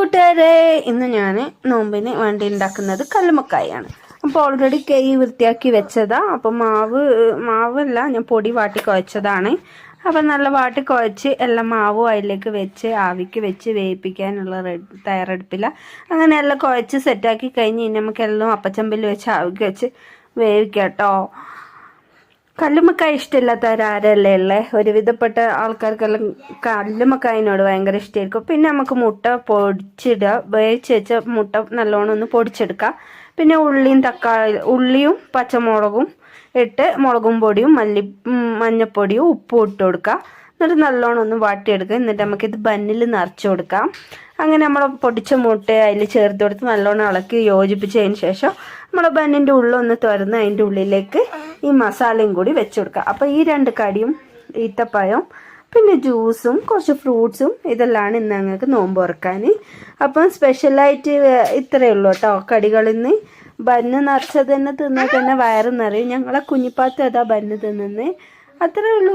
കൂട്ടുകാരെ ഇന്ന് ഞാൻ നോമ്പിന് വേണ്ടി ഉണ്ടാക്കുന്നത് കല്ലുമക്കായാണ് അപ്പോൾ ഓൾറെഡി കൈ വൃത്തിയാക്കി വെച്ചതാ. അപ്പോൾ മാവ് മാവല്ല ഞാൻ പൊടി വാട്ടി കുഴച്ചതാണ്. അപ്പം നല്ല വാട്ടി കുഴച്ച് എല്ലാം മാവും അതിലേക്ക് വെച്ച് ആവിക്ക് വെച്ച് വേവിപ്പിക്കാനുള്ള തയ്യാറെടുപ്പില്ല. അങ്ങനെ എല്ലാം കുഴച്ച് സെറ്റാക്കി കഴിഞ്ഞ് നമുക്ക് എല്ലാം അപ്പച്ചമ്പിൽ വെച്ച് ആവിക്ക് വെച്ച് വേവിക്കാം കേട്ടോ കല്ലുമ്മക്കായ ഇഷ്ടമില്ലാത്തവരാരല്ലേ ഉള്ളേ? ഒരുവിധപ്പെട്ട ആൾക്കാർക്കെല്ലാം കല്ലുമ്മക്കായനോട് ഭയങ്കര ഇഷ്ടമായിരിക്കും പിന്നെ നമുക്ക് മുട്ട പൊടിച്ചിടുക. വേവിച്ച് വെച്ച മുട്ട നല്ലോണം ഒന്ന് പൊടിച്ചെടുക്കുക. പിന്നെ ഉള്ളിയും തക്കാളി ഉള്ളിയും പച്ചമുളകും ഇട്ട് മുളകും പൊടിയും മല്ലി മഞ്ഞപ്പൊടിയും ഉപ്പും ഇട്ട് കൊടുക്കുക. എന്നിട്ട് നല്ലോണം ഒന്ന് വാട്ടിയെടുക്കുക. എന്നിട്ട് നമുക്കിത് ബന്നിൽ നിറച്ച് കൊടുക്കാം. അങ്ങനെ നമ്മൾ പൊടിച്ച മുട്ട അതിൽ ചേർത്ത് കൊടുത്ത് നല്ലോണം ഇളക്കി യോജിപ്പിച്ചതിന് ശേഷം നമ്മൾ ബന്നിന്റെ ഉള്ളൊന്ന് തുറന്ന് അതിന്റെ ഉള്ളിലേക്ക് ഈ മസാലയും കൂടി വെച്ച് കൊടുക്കുക. അപ്പോൾ ഈ രണ്ട് കടിയും ഈത്തപ്പഴം പിന്നെ ജ്യൂസും കുറച്ച് ഫ്രൂട്ട്സും ഇതെല്ലാം ഇന്ന് ഞങ്ങൾക്ക് നോമ്പ് തുറക്കാൻ. അപ്പം സ്പെഷ്യലായിട്ട് ഇത്രയേ ഉള്ളൂ കേട്ടോ കടികളിൽ നിന്ന് ബന്ന് നിറച്ചത് തന്നെ തിന്നാൽ തന്നെ വയറ് നിറയും. ഞങ്ങളെ കുഞ്ഞിപ്പാത്ത് അതാ ബന്ന് തിന്നുന്നത് അത്രയേ ഉള്ളൂ